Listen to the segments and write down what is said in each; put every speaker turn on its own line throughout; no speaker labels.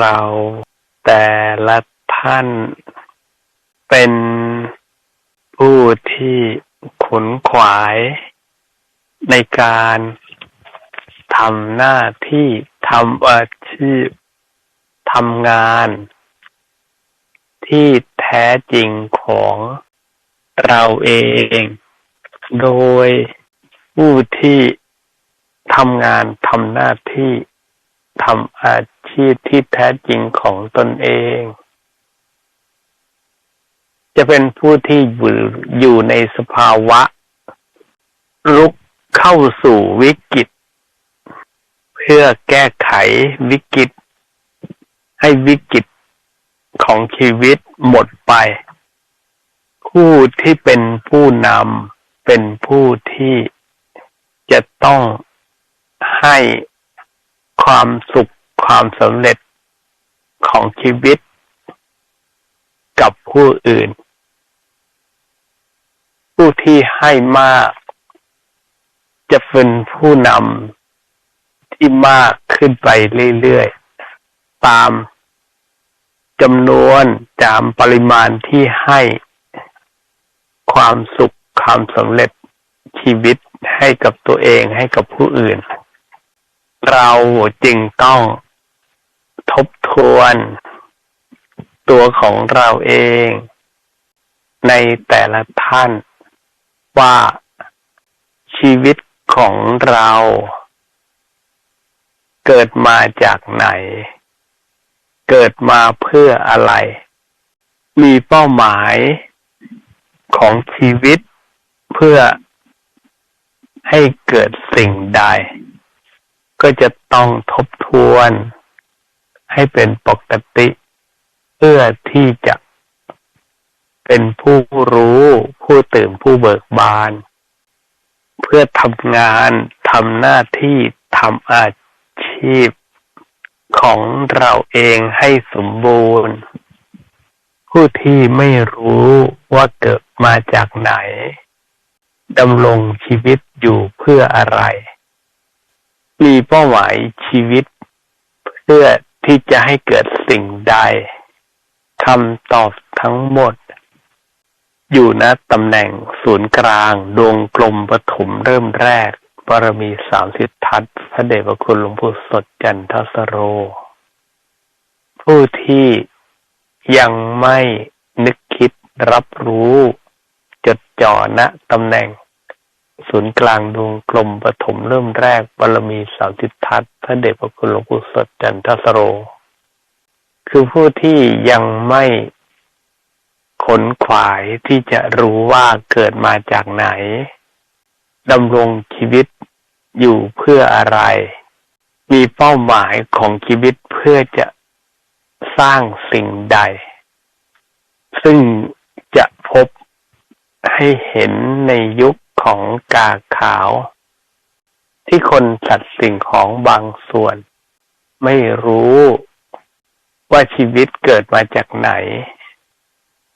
เราแต่ละท่าน เป็นผู้ที่ขนขวาย ในการทำหน้าที่ทำอาชีพทำงาน ที่แท้จริงของเราเอง โดยผู้ที่ทำงานทำหน้าที่ ทำอาชีพที่แท้จริงของตนเอง จะเป็นผู้ที่อยู่ในสภาวะ ลุกเข้าสู่วิกฤต เพื่อแก้ไขวิกฤต ให้วิกฤตของชีวิตหมดไป ผู้ที่เป็นผู้นำเป็นผู้ที่จะต้องให้ ความสุขความสำเร็จของชีวิตกับผู้อื่น ผู้ที่ให้มาก จะเป็นผู้นำที่มากขึ้นไปเรื่อยๆ ตามจำนวนตามปริมาณที่ให้ความสุขความสำเร็จชีวิตให้กับตัวเองให้กับผู้อื่น เราจึงต้องทบทวน ตัวของเราเอง ในแต่ละท่าน ว่าชีวิตของเรา เกิดมาจากไหน เกิดมาเพื่ออะไร มีเป้าหมายของชีวิตเพื่อให้เกิดสิ่งใด ก็จะต้องทบทวน ให้เป็นปกติ เพื่อที่จะเป็นผู้รู้ผู้ตื่นผู้เบิกบาน เพื่อทำงานทำหน้าที่ทำอาชีพของเราเองให้สมบูรณ์ ผู้ที่ไม่รู้ว่าเกิดมาจากไหนดำรงชีวิตอยู่เพื่ออะไร มีเป้าหมายชีวิต เพื่อที่จะให้เกิดสิ่งใดคำตอบทั้งหมด อยู่ณตำแหน่งศูนย์กลาง ดวงกลมปฐมเริ่มแรกบารมีสามสิททัศพระเดชพระคุณหลวงปู่สดจันทสโร ผู้ที่ยังไม่นึกคิดรับรู้ จดจ่อณตำแหน่ง ศูนย์กลางดวงกลมปฐมเริ่มแรกบารมีสามสิททัศพระเดชพระคุณหลวงปู่สดจันทสโร คือผู้ที่ยังไม่ขนขวายที่จะรู้ว่าเกิดมาจากไหนดำรงชีวิตอยู่เพื่ออะไร มีเป้าหมายของชีวิตเพื่อจะสร้างสิ่งใด ซึ่งจะพบให้เห็นในยุค ของกากขาว ที่คนสัตว์สิ่งของบางส่วน ไม่รู้ว่าชีวิตเกิดมาจากไหน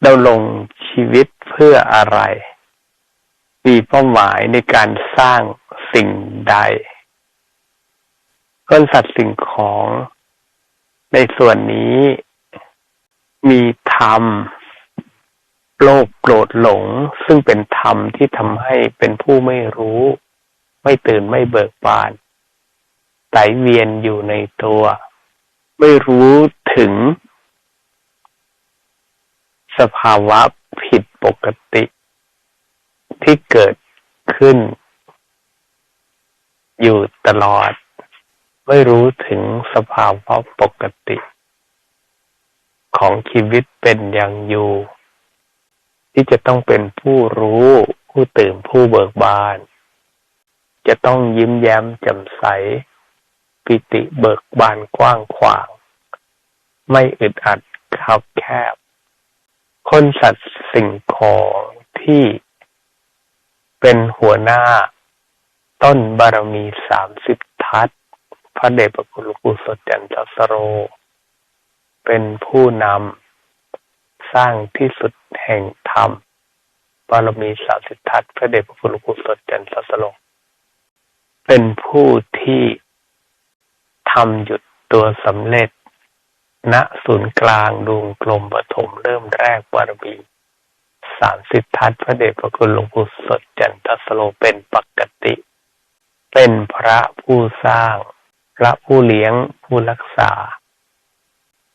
ดำรงชีวิตเพื่ออะไร มีเป้าหมายในการสร้างสิ่งใดคนสัตว์สิ่งของ ในส่วนนี้มีธรรม โลภโกรธหลง ซึ่งเป็นธรรมที่ทำให้เป็นผู้ไม่รู้ ไม่ตื่นไม่เบิกบานไหลเวียนอยู่ในตัว ไม่รู้ถึง สภาวะผิดปกติ ที่เกิดขึ้น อยู่ตลอด ไม่รู้ถึงสภาวะปกติ ของชีวิตเป็นอย่างอยู่ ที่จะต้องเป็นผู้รู้ ผู้ตื่นผู้เบิกบาน จะต้องยิ้มแย้มแจ่มใส ปิติเบิกบานกว้างขวาง ไม่อึดอัดคับแคบ คนสัตว์สิ่งของที่เป็นหัวหน้า ต้นบารมีสามสิบทัศพระเดชพระคุณหลวงปู่สดจันทสโร เป็นผู้นำ สร้างที่สุดแห่งธรรม บารมีสามสิบทัศพระเดชพระคุณหลวงปู่สดจันทสโรเป็นผู้ที่ทำหยุดตัวสำเร็จ ณศูนย์กลางดวงกลมปฐมเริ่มแรกบารมีสามสิบทัศน์พระเดชพระคุณหลวงปู่สดจันทสโลเป็นปกติ เป็นพระผู้สร้าง พระผู้เลี้ยงผู้รักษา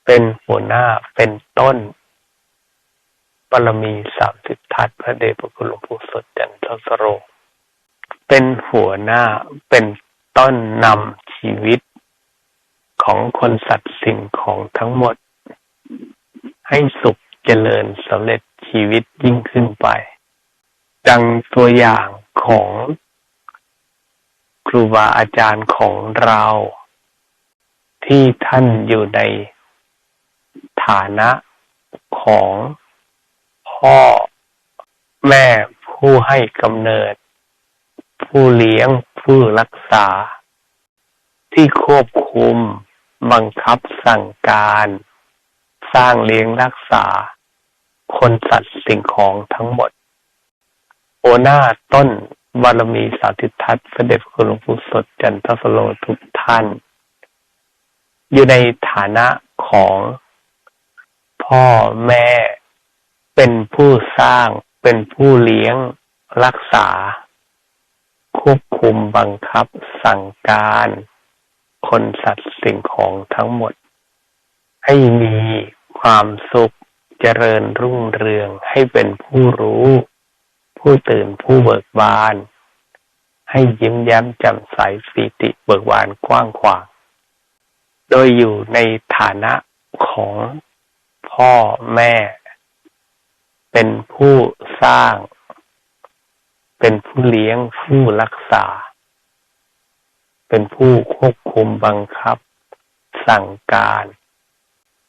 เป็นหัวหน้าเป็นต้น บารมีสามสิบทัศน์พระเดชพระคุณหลวงปู่สดจันทสโลเป็นหัวหน้าเป็นต้นนำชีวิตของคนสัตว์สิ่งของทั้งหมด ให้สุขเจริญสำเร็จชีวิตยิ่งขึ้นไป ดังตัวอย่างของครูบาอาจารย์ของเรา ที่ท่านอยู่ในฐานะของ พ่อ แม่ผู้ให้กำเนิด ผู้เลี้ยงผู้รักษา ที่ควบคุม บังคับสั่งการ สร้างเลี้ยงรักษา คนสัตว์สิ่งของทั้งหมด โอหน้าต้นบารมีสาธิทัศน์พระเดชคุณหลวงปู่สดจันทสโลทุกท่าน อยู่ในฐานะของพ่อแม่ เป็นผู้สร้าง เป็นผู้เลี้ยง รักษา ควบคุมบังคับ สั่งการ คนสัตว์สิ่งของทั้งหมด ให้มีความสุขเจริญรุ่งเรืองให้เป็นผู้รู้ ผู้ตื่นผู้เบิกบาน ให้ยิ้มแย้มแจ่มใสปีติเบิกบานกว้างขวาง โดยอยู่ในฐานะของพ่อแม่ เป็นผู้สร้าง เป็นผู้เลี้ยงผู้รักษา เป็นผู้ควบคุมบังคับ สั่งการ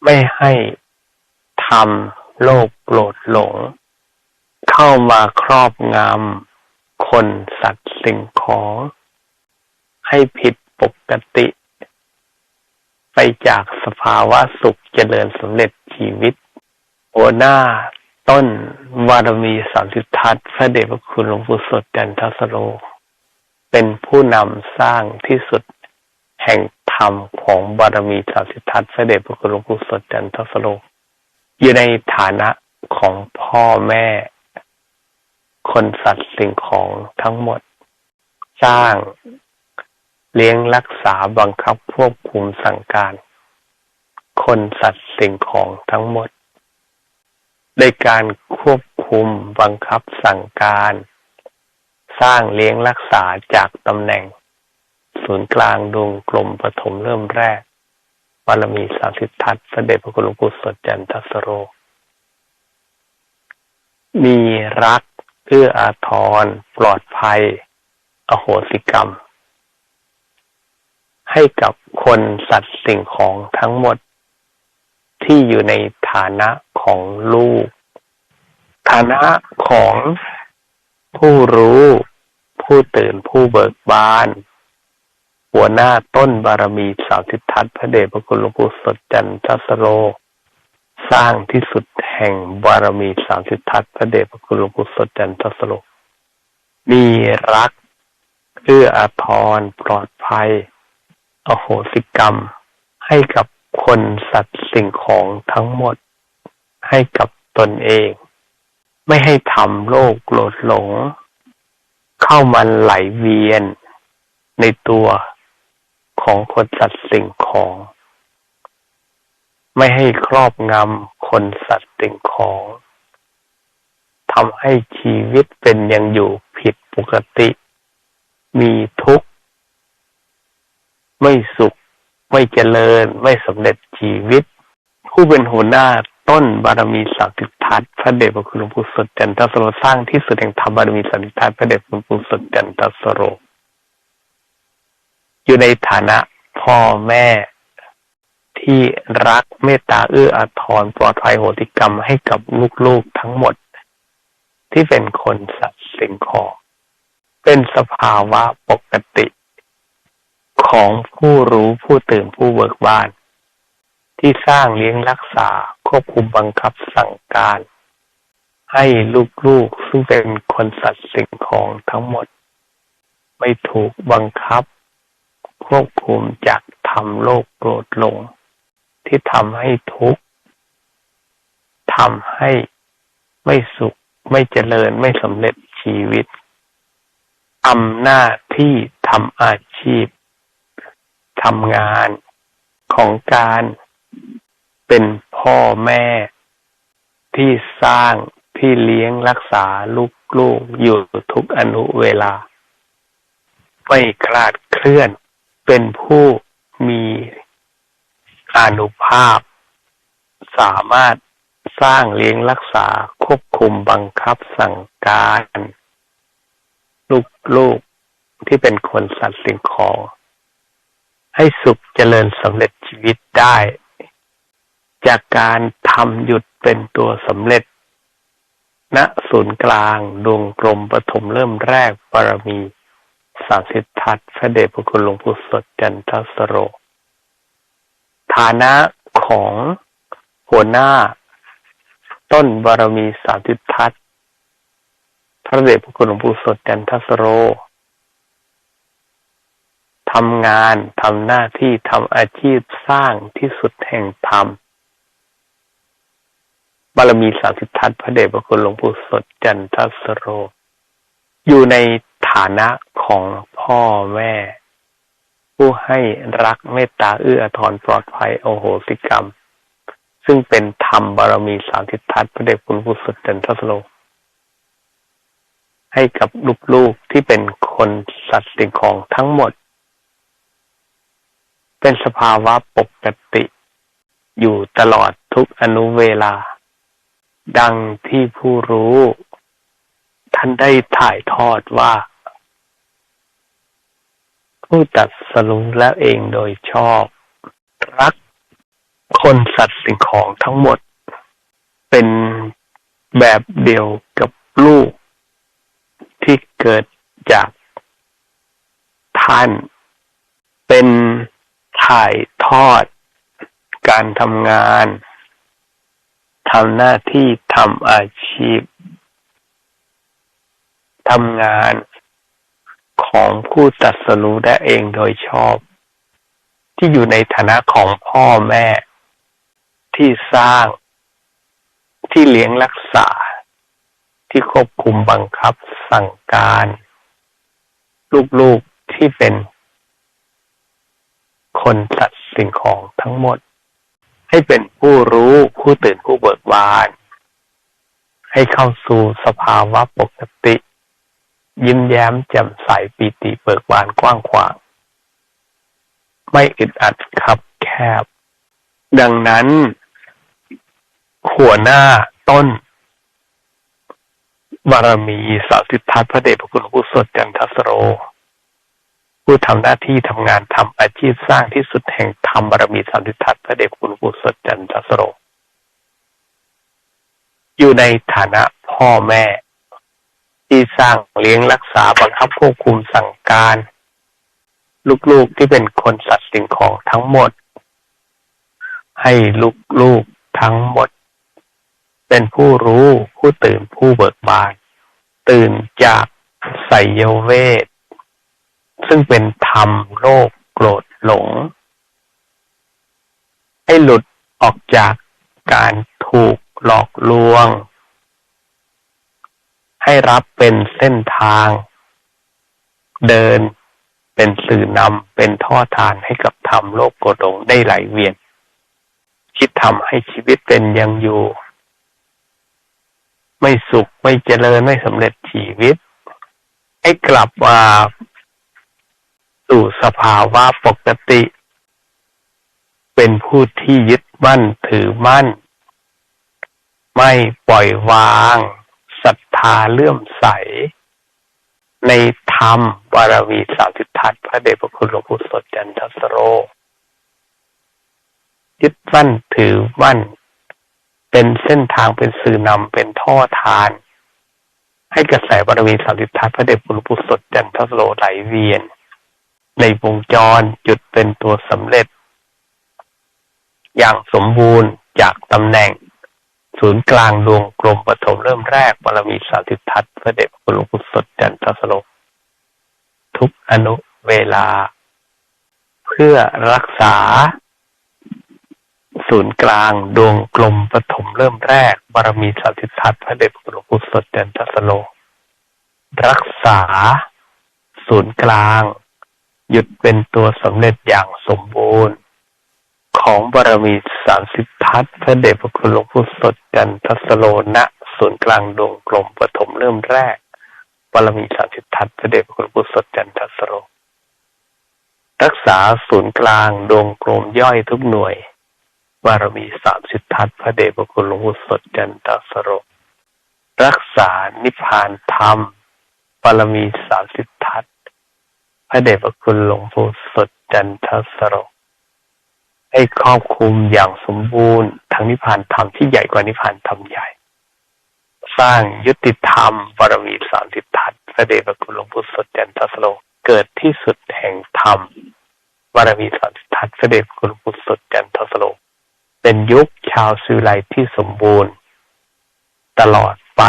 ไม่ให้ทำโลกโกรธหลง เข้ามาครอบงำคนสัตว์สิ่งของ ให้ผิดปกติ ไปจากสภาวะสุขเจริญสำเร็จชีวิต โอหน้า ต้นวารมีสามสิบทัศพระเดชพระคุณหลวงปู่สดจันทสโล เป็นผู้นำสร้างที่สุดแห่งธรรมของบารมีสามสิบทัศพระเดชพระคุณหลวงปู่สดจันทสโล อยู่ในฐานะของพ่อแม่ คนสัตว์สิ่งของทั้งหมด สร้างเลี้ยงรักษาบังคับควบคุมสั่งการ คนสัตว์สิ่งของทั้งหมด ในการควบคุมบังคับสั่งการ สร้างเลี้ยงรักษาจากตำแหน่ง ศูนย์กลางดวงกลมปฐมเริ่มแรกบารมีสามสิบทัศเสด็จพระคุณหลวงปู่สดจันทสโร มีรักเอื้ออาทร ปลอดภัย อโหสิกรรม ให้กับคนสัตว์สิ่งของทั้งหมดที่อยู่ในานะของลูก ฐานะของผู้รู้ ผู้ตื่นผู้เบิกบาน หัวหน้าต้นบารมีสาวทิทัศพระเดชพระคุณหลวงปู่สดจันทสโล สร้างที่สุดแห่งบารมีสามสิทัศพระเดชพระคุณหลวงปู่สดจันทสโล มีรักเอื้ออาทรปลอดภัย อโหสิกรรมให้กับคนสัตว์สิ่งของทั้งหมด ให้กับตนเอง ไม่ให้ทำโลกโกรธหลง เข้ามันไหลเวียนในตัวของคนสัตว์สิ่งของ ไม่ให้ครอบงำคนสัตว์สิ่งของทำให้ชีวิตเป็นยังอยู่ผิดปกติ มีทุกข์ ไม่สุข ไม่เจริญไม่สำเร็จชีวิต ผู้เป็นหัวหน้า ต้นบารมีสามสิบทัศพระเดชพระคุณหลวงปู่สดจันทสโรสร้างที่สุดแห่งธรรมบารมีสามสิบทัศพระเดชพระคุณสดจันทสโร อยู่ในฐานะพ่อแม่ที่รักเมตตาเอื้ออาทรปลอดภัยโหติกรรมให้กับลูกๆทั้งหมด ที่เป็นคนสัตว์สิ่งของเป็นสภาวะปกติของผู้รู้ผู้ตื่นผู้เบิกบาน ที่สร้างเลี้ยงรักษา ควบคุมบังคับสั่งการ ให้ลูกๆซึ่งเป็นคนสัตว์สิ่งของทั้งหมด ไม่ถูกบังคับ ควบคุมจากทำโลกโกรธลง ที่ทำให้ทุกข์ทำให้ไม่สุขไม่เจริญไม่สำเร็จชีวิตทำน้าที่ทำอาชีพทำงานของการ เป็นพ่อแม่ที่สร้างที่เลี้ยงรักษาลูกๆอยู่ทุกอนุเวลา ไม่คลาดเคลื่อน เป็นผู้มีอนุภาพ สามารถสร้างเลี้ยงรักษาควบคุมบังคับสั่งการ ลูกๆที่เป็นคนสัตว์สิ่งของ ให้สุขเจริญสำเร็จชีวิตได้ จากการทำหยุดเป็นตัวสำเร็จ ณศูนย์กลางดวงกลมปฐมเริ่มแรกบารมีสามสิทธัตพระเดชพระคุณหลวงปู่สดจันทสโร ฐานะของหัวหน้า ต้นบารมีสามสิทธัตพระเดชพระคุณหลวงปู่สดจันทสโรทำงานทำหน้าที่ทำอาชีพสร้างที่สุดแห่งธรรม บารมีสามสิทธัตพระเดชพระคุณหลวงปู่สดจันทสโร อยู่ในฐานะของพ่อแม่ ผู้ให้รักเมตตาเอื้อทอนปลอดภัยโอโหสิกรรม ซึ่งเป็นธรรมบารมีสามทิฏทัตพระเดชคุณผู้สดเด่นทสโลให้กับลูกๆที่เป็นคนสัตว์สิ่งของทั้งหมด เป็นสภาวะปกติอยู่ตลอดทุกอนุเวลา ดังที่ผู้รู้ ท่านได้ถ่ายทอดว่า ผู้ตัดสรุงแล้วเองโดยชอบ รักคนสัตว์สิ่งของทั้งหมด เป็นแบบเดียวกับลูก ที่เกิดจากท่าน เป็นถ่ายทอดการทำงาน ทำหน้าที่ทำอาชีพทำงานของผู้ตัดสรู้ได้เองโดยชอบ ที่อยู่ในฐานะของพ่อแม่ ที่สร้าง ที่เลี้ยงรักษา ที่ควบคุมบังคับสั่งการ ลูกๆที่เป็น คนสัตว์สิ่งของทั้งหมด ให้เป็นผู้รู้ผู้ตื่นผู้เบิกบาน ให้เข้าสู่สภาวะปกติ ยิ้มแย้มแจ่มใสปีติเบิกบานกว้างขวาง ไม่อึดอัดคับแคบ ดังนั้น หัวหน้าต้น บารมีสาสิทธัตพระเดชพระคุณผู้สดจันทสโร ผู้ทำหน้าที่ทำงานทำอาชีพสร้างที่สุดแห่งธรรมบารมีสาสิทธัตพระเดชคุณผู้สดจันทสโร อยู่ในฐานะพ่อแม่ ที่สร้างเลี้ยงรักษาบังคับควบคุมสั่งการ ลูกๆที่เป็นคนสัตว์สิ่งของทั้งหมด ให้ลูกๆทั้งหมด เป็นผู้รู้ผู้ตื่นผู้เบิกบาน ตื่นจากไสยเวท ซึ่งเป็นธรรมโลกโกรธหลง ให้หลุดออกจากการถูกหลอกลวง ให้รับเป็นเส้นทาง เดินเป็นสื่อนำเป็นท่อทานให้กับธรรมโลกโกดงได้ไหลเวียน คิดทำให้ชีวิตเป็นยังอยู่ ไม่สุขไม่เจริญไม่สำเร็จชีวิต ให้กลับมา สู่สภาวะปกติ เป็นผู้ที่ยึดมั่นถือมั่น ไม่ปล่อยวางศรัทธาเลื่อมใส ในธรรมบารมีสามสิทัตพระเดชพระคุณหลวงปู่สดจันทสโร ยึดมั่นถือมั่น เป็นเส้นทางเป็นสื่อนำเป็นท่อทานให้กระแสบารมีสามสิทัตพระเดชพระคุณหลวงปู่สดจันทสโรไหลเวียน ในวงจรจุดเป็นตัวสำเร็จ อย่างสมบูรณ์จากตำแหน่ง ศูนย์กลางดวงกลมปฐมเริ่มแรกบารมีสาธิทัตพระเดชพระคุณหลวงสดจันทสโลทุกอนุเวลา เพื่อรักษา ศูนย์กลางดวงกลมปฐมเริ่มแรกบารมีสัตติทัตพระเดชพระคุณหลวงสดจันทสโลรักษา ศูนย์กลาง หยุดเป็นตัวสำเร็จอย่างสมบูรณ์ ของบารมีสามสิบทัศพระเดชพระคุณหลวงปู่สดจันทสโลณศูนย์กลางดวงกลมปฐมเริ่มแรกบารมีสามสิบทัศพระเดชพระคุณหลวงปู่สดจันทสโลรักษาศูนย์กลางดวงกลมย่อยทุกหน่วย บารมีสามสิบทัศพระเดชพระคุณหลวงปู่สดจันทสโรรักษานิพพานธรรมบารมีสามสิบทัศน์ พระเดชพระคุณหลวงปู่สดจันทสโรให้ครอบคลุมอย่างสมบูรณ์ทั้งนิพพานธรรมที่ใหญ่กว่านิพพานธรรมใหญ่ สร้างยุติธรรมบารมีสามสิบทัศพระเดชพระคุณหลวงปู่สดจันทสโรเกิดที่สุดแห่งธรรมบารมีสามสิบทัศพระเดชพระคุณหลวงปู่สดจันทสโลเป็นยุคชาวซิวไลที่สมบูรณ์ ตลอดไป